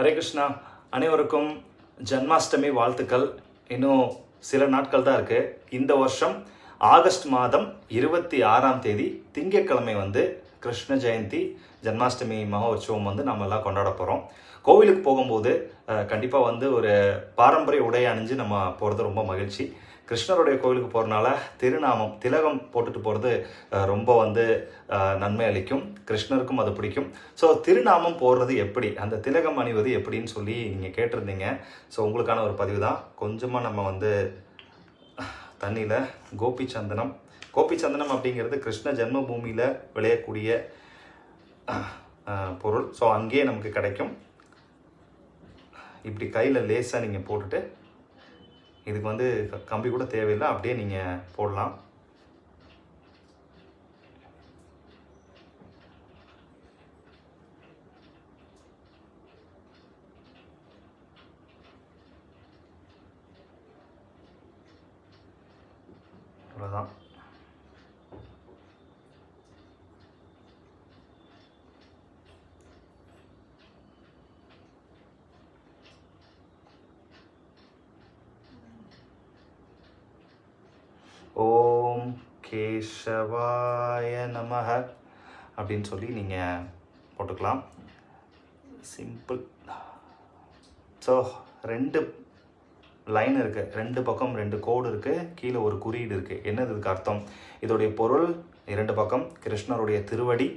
ஹரே கிருஷ்ணா. அனைவருக்கும் ஜன்மாஷ்டமி வாழ்த்துக்கள். இன்னும் சில நாட்கள் தான் இருக்குது இந்த வருஷம் ஆகஸ்ட் மாதம் இருபத்தி ஆறாம் தேதி திங்கட்கிழமை வந்து கிருஷ்ண ஜெயந்தி ஜன்மாஷ்டமி மகோற்சவம் வந்து நம்ம எல்லாம் கொண்டாட போகிறோம் கோவிலுக்கு போகும்போது கண்டிப்பாக வந்து ஒரு பாரம்பரிய உடை அணிஞ்சு நம்ம போகிறது ரொம்ப மகிழ்ச்சி. கிருஷ்ணருடைய கோவிலுக்கு போகிறனால திருநாமம் திலகம் போட்டுட்டு போகிறது ரொம்ப வந்து நன்மை அளிக்கும். கிருஷ்ணருக்கும் அது பிடிக்கும். ஸோ திருநாமம் போடுறது எப்படி? அந்த திலகம் அணிவது எப்படின்னு சொல்லி நீங்கள் கேட்டிருந்தீங்க. ஸோ உங்களுக்கான ஒரு பதிவு தான் கொஞ்சமாக நம்ம வந்து தண்ணியில் கோபி சந்தனம் கோபி சந்தனம் அப்படிங்கிறது கிருஷ்ண ஜென்மபூமியில் விளையக்கூடிய பொருள். ஸோ அங்கேயே நமக்கு கிடைக்கும். இப்படி கையில் லேசாக நீங்கள் போட்டுட்டு இதுக்கு வந்து க- கம்பி கூட தேவையில்லை. அப்படியே நீங்கள் போடலாம். ஓம் கேசவாய நமக அப்படின்னு சொல்லி நீங்கள் போட்டுக்கலாம். சிம்பிள் ஸோ ரெண்டு லைன் இருக்குது ரெண்டு பக்கம் ரெண்டு கோடு இருக்குது கீழே ஒரு குறியீடு இருக்குது என்னது இதுக்கு அர்த்தம்? இதோடைய பொருள் இரண்டு பக்கம் கிருஷ்ணருடைய திருவடி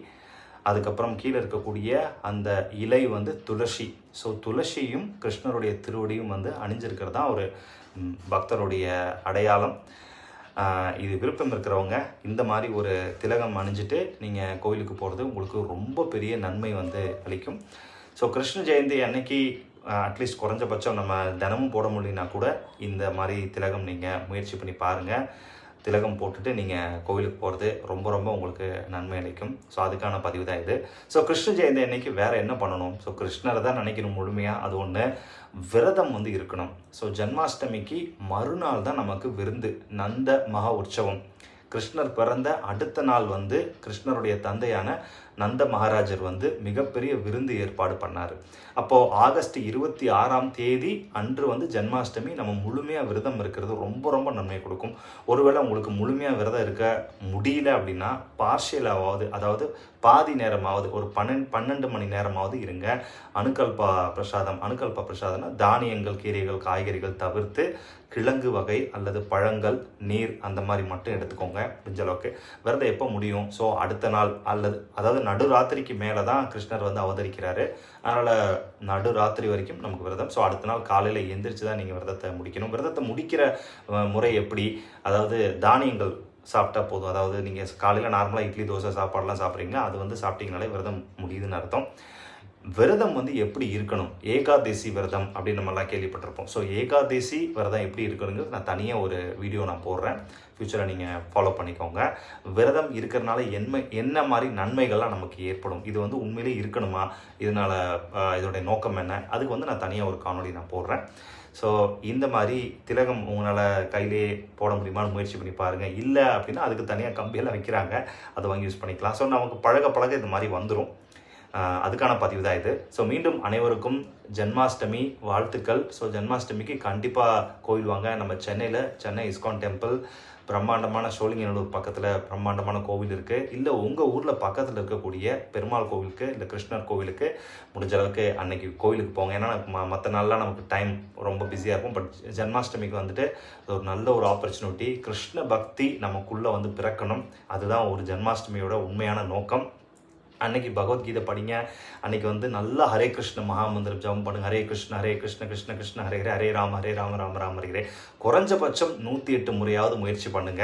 அதுக்கப்புறம் கீழே இருக்கக்கூடிய அந்த இலை வந்து துளசி. ஸோ துளசியும் கிருஷ்ணருடைய திருவடியும் வந்து அணிஞ்சிருக்கிறது தான் ஒரு பக்தருடைய அடையாளம். இது விருப்பம் இருக்கிறவங்க இந்த மாதிரி ஒரு திலகம் அணிஞ்சிட்டு நீங்கள் கோயிலுக்கு போகிறது உங்களுக்கு ரொம்ப பெரிய நன்மை வந்து அளிக்கும். ஸோ கிருஷ்ண ஜெயந்தி அன்னைக்கு அட்லீஸ்ட் குறைஞ்சபட்சம் நம்ம தினமும் போட முடியலனா கூட இந்த மாதிரி திலகம் நீங்கள் முயற்சி பண்ணி பாருங்கள் திலகம் போட்டுட்டு நீங்கள் கோவிலுக்கு போகிறது ரொம்ப ரொம்ப உங்களுக்கு நன்மை அளிக்கும். ஸோ அதுக்கான பதிவு தான் இது. ஸோ கிருஷ்ண ஜெயந்தி அன்னைக்கு வேறு என்ன பண்ணணும்? ஸோ கிருஷ்ணரை தான் நினைக்கணும் முழுமையாக அது ஒன்று விரதம் வந்து இருக்கணும். ஸோ ஜன்மாஷ்டமிக்கு மறுநாள் தான் நமக்கு விருந்து நந்த மகா உற்சவம். கிருஷ்ணர் பிறந்த அடுத்த நாள் வந்து கிருஷ்ணருடைய தந்தையான நந்த மகாராஜர் வந்து மிகப்பெரிய விருந்து ஏற்பாடு பண்ணார். அப்போது ஆகஸ்ட் இருபத்தி ஆறாம் தேதி அன்று வந்து ஜன்மாஷ்டமி நம்ம முழுமையாக விரதம் இருக்கிறது ரொம்ப ரொம்ப நன்மை கொடுக்கும். ஒருவேளை உங்களுக்கு முழுமையாக விரதம் இருக்க முடியல அப்படின்னா பார்ஷியலாவது அதாவது பாதி நேரமாவது ஒரு பன்னெண்டு பன்னெண்டு மணி நேரமாவது இருங்க. அணுக்கல்பா பிரசாதம் அணுக்கல்பா பிரசாதம்னா தானியங்கள் கீரைகள் காய்கறிகள் தவிர்த்து கிழங்கு வகை அல்லது பழங்கள் நீர் அந்த மாதிரி மட்டும் எடுத்துக்கோங்க. முடிஞ்ச விரதம் எப்போ முடியும்? ஸோ அடுத்த நாள் அல்லது அதாவது நடுராத்திரிக்கு மேலே தான் கிருஷ்ணர் வந்து அவதரிக்கிறாரு. அதனால் நடுராத்திரி வரைக்கும் நமக்கு விரதம். ஸோ அடுத்த நாள் காலையில் எந்திரிச்சு தான் நீங்கள் விரதத்தை முடிக்கணும். விரதத்தை முடிக்கிற முறை எப்படி? அதாவது தானியங்கள் சாப்பிட்டா போதும். அதாவது நீங்கள் காலையில் நார்மலாக இட்லி தோசை சாப்பாடெலாம் சாப்பிட்றீங்க அது வந்து சாப்பிட்டீங்கனாலே விரதம் முடியுதுன்னு அர்த்தம். விரதம் வந்து எப்படி இருக்கணும்? ஏகாதேசி விரதம் அப்படின்னு நம்மலாம் கேள்விப்பட்டிருப்போம். ஸோ ஏகாதேசி விரதம் எப்படி இருக்கணுங்கிறது நான் தனியாக ஒரு வீடியோ நான் போடுறேன். ஃப்யூச்சரில் நீங்கள் ஃபாலோ பண்ணிக்கோங்க. விரதம் இருக்கிறனால என்ன என்ன மாதிரி நன்மைகள்லாம் நமக்கு ஏற்படும்? இது வந்து உண்மையிலே இருக்கணுமா? இதனால் இதோடைய நோக்கம் என்ன? அதுக்கு வந்து நான் தனியாக ஒரு காணொலி நான் போடுறேன். ஸோ இந்த மாதிரி திலகம் உங்களால் கையிலே போட முடியுமான்னு முயற்சி பண்ணி பாருங்கள் இல்லை அப்படின்னா அதுக்கு தனியாக கம்பியெல்லாம் வைக்கிறாங்க. அதை வாங்கி யூஸ் பண்ணிக்கலாம். ஸோ நமக்கு பழக பழக இந்த மாதிரி வந்துடும் அதுக்கான பதிவு தான் இது. ஸோ மீண்டும் அனைவருக்கும் ஜன்மாஷ்டமி வாழ்த்துக்கள். ஸோ ஜன்மாஷ்டமிக்கு கண்டிப்பாக கோயில் வாங்க. நம்ம சென்னையில் சென்னை இஸ்கான் டெம்பிள் பிரம்மாண்டமான சோழிங்கநல்லூர் பக்கத்தில் பிரம்மாண்டமான கோவில் இருக்குது இல்லை உங்கள் ஊரில் பக்கத்தில் இருக்கக்கூடிய பெருமாள் கோவிலுக்கு இல்லை கிருஷ்ணர் கோவிலுக்கு முடிஞ்ச அளவுக்கு அன்னைக்கு கோவிலுக்கு போங்க. ஏன்னா மற்ற நாளெலாம் நமக்கு டைம் ரொம்ப பிஸியாக இருக்கும். பட் ஜென்மாஷ்டமிக்கு வந்துட்டு அது ஒரு நல்ல ஒரு ஆப்பர்ச்சுனிட்டி கிருஷ்ண பக்தி நமக்குள்ளே வந்து பிறக்கணும். அதுதான் ஒரு ஜன்மாஷ்டமியோட உண்மையான நோக்கம். அன்னைக்கு பகவத்கீதை படிங்க. அன்னைக்கு வந்து நல்லா ஹரே கிருஷ்ண மகாமந்திரம் ஜபம் பண்ணுங்க. ஹரே கிருஷ்ண ஹரே கிருஷ்ண கிருஷ்ண கிருஷ்ண ஹரே ஹரே ஹரே ராம ஹரே ராம ராம ராம ஹரே குறைஞ்சபட்சம் நூற்றி எட்டு முறையாவது முயற்சி பண்ணுங்க.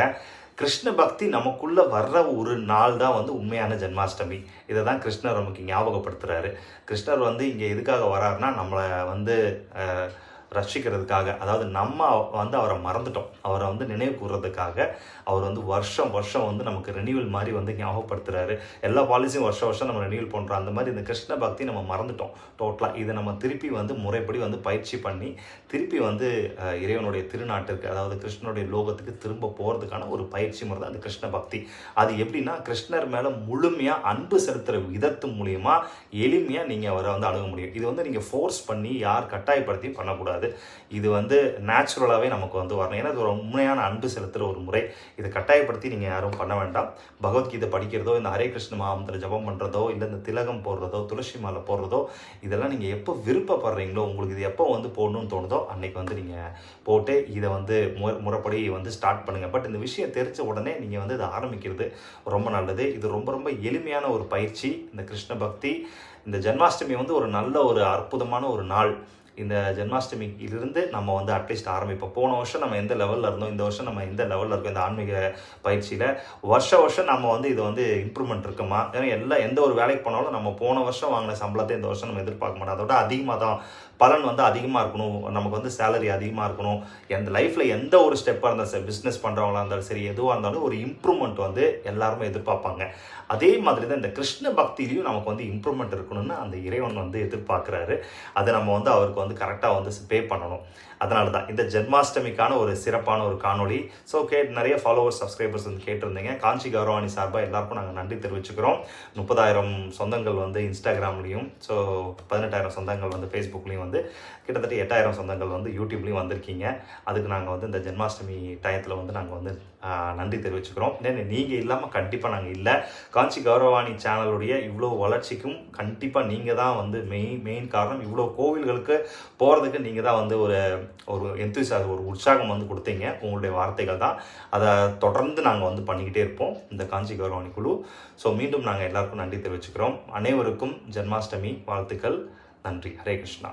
கிருஷ்ண பக்தி நமக்குள்ள வர்ற ஒரு நாள் தான் வந்து உண்மையான ஜன்மாஷ்டமி. இதை தான் கிருஷ்ணர் நமக்கு ஞாபகப்படுத்துறாரு. கிருஷ்ணர் வந்து இங்கே எதுக்காக வராருன்னா நம்மளை வந்து ரசிக்கிறதுக்காக அதாவது நம்ம வந்து அவரை மறந்துட்டோம். அவரை வந்து நினைவு கூறுறதுக்காக அவர் வந்து வருஷம் வருஷம் வந்து நமக்கு ரெனியூவல் மாதிரி வந்து ஞாபகப்படுத்துறாரு. எல்லா பாலிசியும் வருஷம் வருஷம் நம்ம ரினியூவல் பண்ணுறோம் அந்த மாதிரி இந்த கிருஷ்ண பக்தி நம்ம மறந்துட்டோம் டோட்டலாக இதை நம்ம திருப்பி வந்து முறைப்படி வந்து பயிற்சி பண்ணி திருப்பி வந்து இறைவனுடைய திருநாட்டிற்கு அதாவது கிருஷ்ணனுடைய லோகத்துக்கு திரும்ப போகிறதுக்கான ஒரு பயிற்சி முறை தான் அந்த கிருஷ்ண பக்தி. அது எப்படின்னா கிருஷ்ணர் மேலே முழுமையாக அன்பு செலுத்துகிற விதத்து மூலியமாக எளிமையாக நீங்கள் அவரை வந்து அணுக முடியும். இது வந்து நீங்கள் ஃபோர்ஸ் பண்ணி யார் கட்டாயப்படுத்தி பண்ணக்கூடாது. இது வந்து நேச்சுரலாகவே நமக்கு வந்து வரணும். ஏன்னா இது ஒரு உண்மையான அன்பு செலுத்துகிற ஒரு முறை. இதை கட்டாயப்படுத்தி நீங்கள் யாரும் பண்ண வேண்டாம். பகவத்கீதை படிக்கிறதோ இந்த ஹரே கிருஷ்ண மகாமந்திர ஜபம் பண்ணுறதோ இல்லை இந்த திலகம் போடுறதோ துளசி மாலை போடுறதோ இதெல்லாம் நீங்கள் எப்போ விருப்பப்படுறீங்களோ உங்களுக்கு இது எப்போ வந்து போடணும்னு தோணுதோ அன்னைக்கு வந்து நீங்கள் போட்டு இதை வந்து மு முறைப்படி வந்து ஸ்டார்ட் பண்ணுங்கள் பட் இந்த விஷயம் தெரிஞ்ச உடனே நீங்கள் வந்து இதை ஆரம்பிக்கிறது ரொம்ப நல்லது. இது ரொம்ப ரொம்ப எளிமையான ஒரு பயிற்சி. இந்த கிருஷ்ண பக்தி இந்த ஜென்மாஷ்டமி வந்து ஒரு நல்ல ஒரு அற்புதமான ஒரு நாள். இந்த ஜென்மாஷ்டமியிலிருந்து நம்ம வந்து அட்லீஸ்ட் ஆரம்பிப்போம். போன வருஷம் நம்ம எந்த லெவலில் இருந்தோம்? இந்த வருஷம் நம்ம எந்த லெவலில் இருக்கோம்? இந்த ஆன்மீக பயிற்சியில் வருஷ வருஷம் நம்ம வந்து இது வந்து இம்ப்ரூவ்மெண்ட் இருக்குமா? ஏன்னா எல்லா எந்த ஒரு வேலைக்கு போனாலும் நம்ம போன வருஷம் வாங்கின சம்பளத்தை இந்த வருஷம் நம்ம எதிர்பார்க்க மாட்டோம். அதோட அதிகமாக தான் பலன் வந்து அதிகமாக இருக்கணும். நமக்கு வந்து சேலரி அதிகமாக இருக்கணும். எந்த லைஃப்பில் எந்த ஒரு ஸ்டெப்பாக இருந்தாலும் சரி பிஸ்னஸ் பண்ணுறவங்களா இருந்தாலும் சரி எதுவாக இருந்தாலும் ஒரு இம்ப்ரூவ்மெண்ட் வந்து எல்லாருமே எதிர்பார்ப்பாங்க. அதே மாதிரி தான் இந்த கிருஷ்ண பக்தியிலையும் நமக்கு வந்து இம்ப்ரூவ்மெண்ட் இருக்கணும்னு அந்த இறைவன் வந்து எதிர்பார்க்குறாரு. அதை நம்ம வந்து அவருக்கு வந்து வந்து கரெக்டாக வந்து பே பண்ணணும். அதனால தான் இந்த ஜென்மாஷ்டமிக்கான ஒரு சிறப்பான ஒரு காணொளி. ஸோ கே நிறைய ஃபாலோவர்ஸ் சப்ஸ்கிரைபர்ஸ் வந்து கேட்டிருந்தீங்க. காஞ்சி கௌரவாணி சார்பாக எல்லாருக்கும் நாங்கள் நன்றி தெரிவிச்சுக்கிறோம். முப்பதாயிரம் சொந்தங்கள் வந்து இன்ஸ்டாகிராம்லேயும் ஸோ பதினெட்டாயிரம் சொந்தங்கள் வந்து ஃபேஸ்புக்லேயும் வந்து கிட்டத்தட்ட எட்டாயிரம் சொந்தங்கள் வந்து யூடியூப்லேயும் வந்திருக்கீங்க. அதுக்கு நாங்கள் வந்து இந்த ஜென்மாஷ்டமி டயத்தில் வந்து நாங்கள் வந்து நன்றி தெரிவிச்சுக்கிறோம். ஏன்னா நீங்கள் இல்லாமல் கண்டிப்பாக நாங்கள் இல்லை. காஞ்சி கௌரவாணி சேனலுடைய இவ்வளோ வளர்ச்சிக்கும் கண்டிப்பாக நீங்கள் தான் வந்து மெயின் மெயின் காரணம். இவ்வளோ கோவில்களுக்கு போகிறதுக்கு நீங்கள் தான் வந்து ஒரு ஒரு எந்தூசியாசம் ஒரு உற்சாகம் வந்து கொடுத்தீங்க. உங்களுடைய வார்த்தைகள் தான். அதை தொடர்ந்து நாங்கள் வந்து பண்ணிக்கிட்டே இருப்போம். இந்த காஞ்சி கௌரவாணி குழு. ஸோ மீண்டும் நாங்கள் எல்லாருக்கும் நன்றி தெரிவிச்சுக்கிறோம். அனைவருக்கும் ஜென்மாஷ்டமி வாழ்த்துக்கள். நன்றி. ஹரே கிருஷ்ணா.